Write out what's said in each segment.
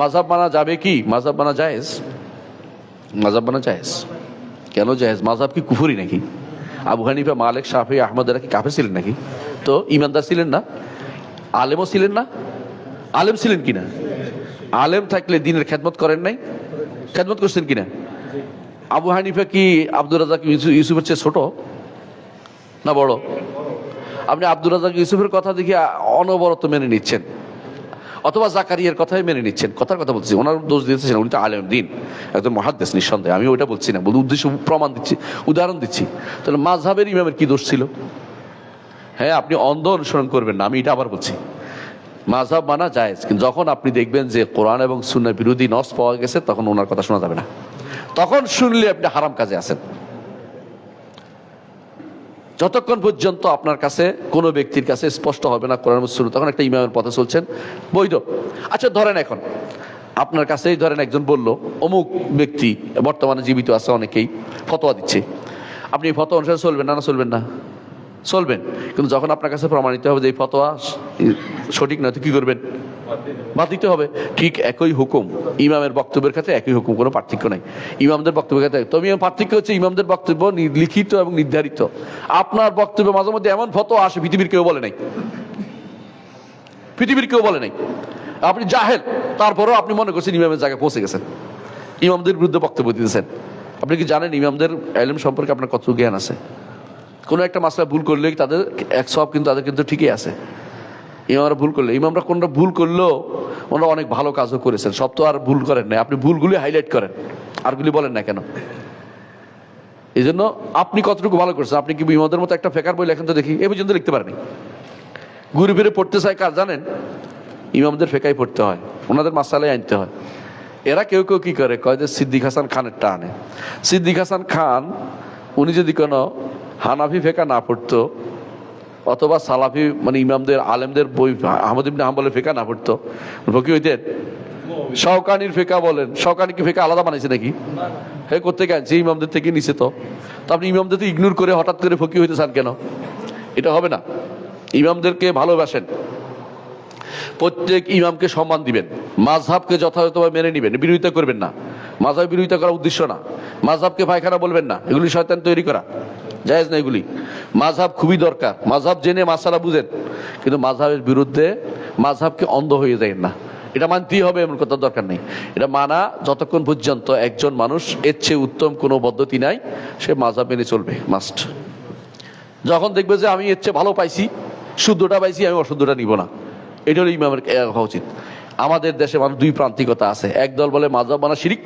মাজাব মানা যাবে কি? মাজাব মানা জায়েজ? মাজাব মানা জায়েজ। কেন জায়েজ? মাজাব কি কুফুরি নাকি? আবু হানিফা, মালিক, শাফি আহমদ এরা কি কাফে ছিলেন নাকি? তো ইমানদার ছিলেন না? আলেমও ছিলেন না? আলেম ছিলেন কিনা? আলেম থাকলে দিনের খেদমত করেন নাই? খেদমত করছেন কিনা? আবু হানিফা কি আব্দুর রাজাক ইউসুফ ইউসুফের চেয়ে ছোট? না বড়? আপনি আব্দুর রাজাক ইউসুফের কথা দেখে অনবরত মেনে নিচ্ছেন। অথবা জাকারিয়ার কথাই মেনে নিচ্ছেন, কথার কথা বলছি ওনার দোষ দিতেছেন উনি তো আলেম দিন একজন মহাদ্দেশ নিঃসন্দেহে। আমি ওইটা বলছি না বলতে উদ্দেশ্য, প্রমাণ দিচ্ছি, উদাহরণ দিচ্ছি। তাহলে মাঝহাবের ইমামের কি দোষ ছিল? হ্যাঁ আপনি অন্ধ অনুসরণ করবেন না, আমি এটা আবার বলছি। মাঝহাব মানা যায় কিন্তু যখন আপনি দেখবেন যে কোরআন এবং সুন্নার বিরোধী নস পাওয়া গেছে, তখন ওনার কথা শোনা যাবে না। তখন শুনলে আপনি হারাম কাজে আছেন যতক্ষণ পর্যন্ত আপনার কাছে কোনো ব্যক্তির কাছে স্পষ্ট হবে না কোরআন মুসলিম তখন একটা ইমামের পথে চলছেন বৈধ। আচ্ছা ধরেন এখন, আপনার কাছেই ধরেন একজন বলল, অমুক ব্যক্তি, বর্তমানে জীবিত আছে অনেকেই, ফতোয়া দিচ্ছে। আপনি ফতোয়া অনুসারে চলবেন না না চলবেন না? চলবেন। কিন্তু যখন আপনার কাছে প্রমাণিত হবে যে এই ফতোয়া সঠিক নয়, তো কি করবেন? বাদ দিতে হবে। ঠিক একই হুকুম। ইমামের বক্তব্যের ক্ষেত্রে একই হুকুম, কোনো পার্থক্য নাই। ইমামদের বক্তব্যের ক্ষেত্রে তবে পার্থক্য হচ্ছে ইমামদের বক্তব্য লিখিত এবং নির্ধারিত। আপনার বক্তব্য মাঝে মধ্যে এমন ফতোয়া আসে, পৃথিবীর কেউ বলে নাই। পৃথিবীর কেউ বলে নাই। আপনি জাহেল, তারপরেও আপনি মনে করছেন ইমামের জায়গায় পৌঁছে গেছেন। ইমামদের বিরুদ্ধে বক্তব্য দিতেছেন। আপনি কি জানেন ইমামদের এলম সম্পর্কে আপনার কত জ্ঞান আছে? কোনো একটা মাসলা ভুল করলে তাদের এক সব কিন্তু তাদের কিন্তু ঠিকই আছে। ইমামরা ভুল করলে, ইমামরা কোনটা ভুল করলেও ওনারা অনেক ভালো কাজও করেছেন। সব তো আর ভুল করেন না আপনি ভুলগুলি হাইলাইট করেন। আরগুলি বলেন না কেন? এই জন্য আপনি কতটুকু ভালো করছেন? আপনি কি ইমামদের মতো একটা ফেকার বই লেখেন তো দেখি। এ পর্যন্ত লিখতে পারেনি। ঘুরে ফিরে পড়তে চায় কার জানেন? ইমামদের ফেকাই পড়তে হয়। ওনাদের মাসালাই আনতে হয়। এরা কেউ কেউ কি করে? কয় যে সিদ্দিক হাসান খানেরটা আনে সিদ্দিক হাসান খান, উনি যদি কোনো হানাফি ফেকা না পড়তো, অথবা সালাফি মানে ইমামদের, আলেমদের বই, আহমদ ইবনে হাম্বলের ফেকা না পড়তো। ফকি হইতেন শওকানির ফেকা বলেন। শওকানি কি ফেকা আলাদা বানাইছে নাকি? হে করতে গেছে ইমামদের থেকে তো। তো আপনি ইমামদের তো ইগনোর করে হঠাৎ করে ফকি হইতে চান কেন? এটা হবে না। ইমামদেরকে ভালোবাসেন। প্রত্যেক ইমামকে সম্মান দিবেন। মাঝহাবকে যথাযথভাবে মেনে নেবেন। বিরোধিতা করবেন না। মাঝহাব বিরোধিতা করার উদ্দেশ্য না। মাঝহাবকে পায়খানা বলবেন না, এগুলি শয়তান তৈরি করা। জায়েজ না এগুলি। মাঝহাব খুবই দরকার। মাঝহাব জেনে মাসালা বুঝেন, কিন্তু মাঝহাবের বিরুদ্ধে মাঝহাবকে অন্ধ হয়ে যায় না। এটা মানতেই হবে, এমন কথা দরকার নেই। এটা মানা যতক্ষণ পর্যন্ত একজন মানুষ এর চেয়ে উত্তম কোনো পদ্ধতি নাই, সে মাঝহাব মেনে চলবে মাস্ট যখন দেখবে যে আমি এর চেয়ে ভালো পাইছি, শুদ্ধটা পাইছি, আমি অশুদ্ধটা নিব না। এটা হলো ইমামের হওয়া উচিত। আমাদের দেশে মানুষ দুই প্রান্তিকতা আছে। একদল বলে মাজাব বানা শিরিক,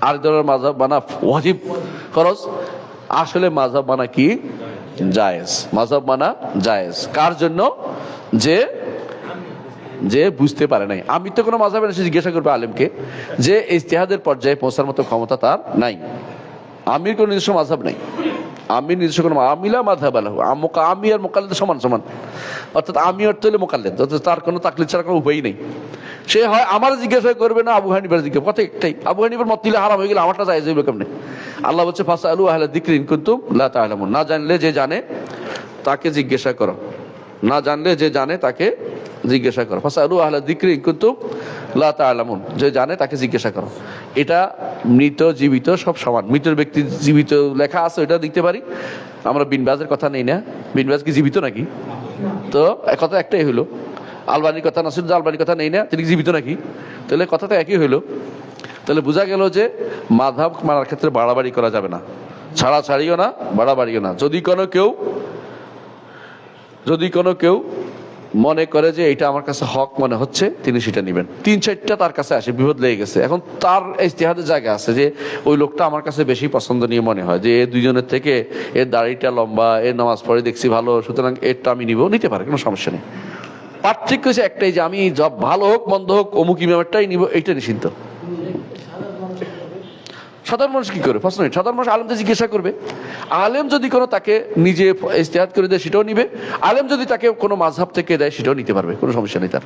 আরেক দলের মাজাব বানা ওয়াজিব খরচ আসলে মাজাব বানা কি? জায়েজ। মাজাব বানা জায়েজ। কার জন্য? যে যে বুঝতে পারে নাই। আমি তো কোনো মাজাবের এসে জিজ্ঞাসা করব আলেমকে, যে ইস্তেহাদের পর্যায়ে পৌঁছার মতো ক্ষমতা তার নাই। আমির কোনো নিজস্ব মাঝাব নাই। আমি নিজস্ব কোনো আমিলা আলাহু আমুকা আমি আর মোকাল্লেদ সমান সমান। অর্থাৎ আমি অর্থ হলে মোকাল্লেদ, অর্থাৎ তার কোনো তাকলিদ ছাড়া কোনো উপায় নেই। সে হয়, আমার জিজ্ঞাসা করবে না, আবু হানিফার জিজ্ঞাসা, কথা একটাই, আবু হানিফার মত দিলে হারাম হয়ে গেলে আমারটা যায় যাবে কেমনে? আল্লাহ বলছে ফাঁসা আলু আহলা দিকরিন কিন্তু না জানলে যে জানে, তাকে জিজ্ঞাসা করো। না জানলে যে জানে, তাকে জিজ্ঞাসা করো। ফাসা আলু আহলা দিকরিন কিন্তু লা তাআলামুন, যে জানে, তাকে জিজ্ঞাসা করো। এটা মৃত, জীবিত, সব সমান। মৃত ব্যক্তি জীবিত লেখা আছে ওটা দেখতে পারি। আমরা বিনবাজের কথা নেই না। বিনবাজ কি জীবিত নাকি? তো কথা একটাই হলো আলবানির কথা নাসির আলবানির কথা নেই না, তিনি জীবিত নাকি? তাহলে কথাটা একই হইল। তাহলে বোঝা গেল যে মাধাব মারার ক্ষেত্রে বাড়াবাড়ি করা যাবে না। ছাড়া ছাড়িও না, বাড়াবাড়িও না। যদি কোনো কেউ, যদি কোনো কেউ মনে করে যে এটা আমার কাছে হক মনে হচ্ছে, তিনি সেটা নেবেন। তিন চারটা তার কাছে আসে, বিপদ লেগে গেছে। এখন তার ইস্তেহাদের জায়গা আছে যে ওই লোকটা আমার কাছে বেশি পছন্দনীয় মনে হয়, যে এই দুইজনের থেকে এর দাড়িটা লম্বা এর নামাজ পড়ে দেখছি ভালো, সুতরাং এরটা আমি নিব। নিতে পারে, কোনো সমস্যা নেই। পার্থক্য হচ্ছে একটাই যে আমি জব ভালো হোক, মন্দ হোক, অমুক ইমামেরটাই নিব, এইটা নিষিদ্ধ সাধারণ মানুষ কি করে? প্রশ্ন সাধারণ মানুষ আলেমদের জিজ্ঞাসা করবে। আলেম যদি কোনো তাকে নিজে ইস্তেহাত করে দেয়, সেটাও নিবে। আলেম যদি তাকে কোনো মাঝহাব থেকে দেয়, সেটাও নিতে পারবে। কোনো সমস্যা নেই তার।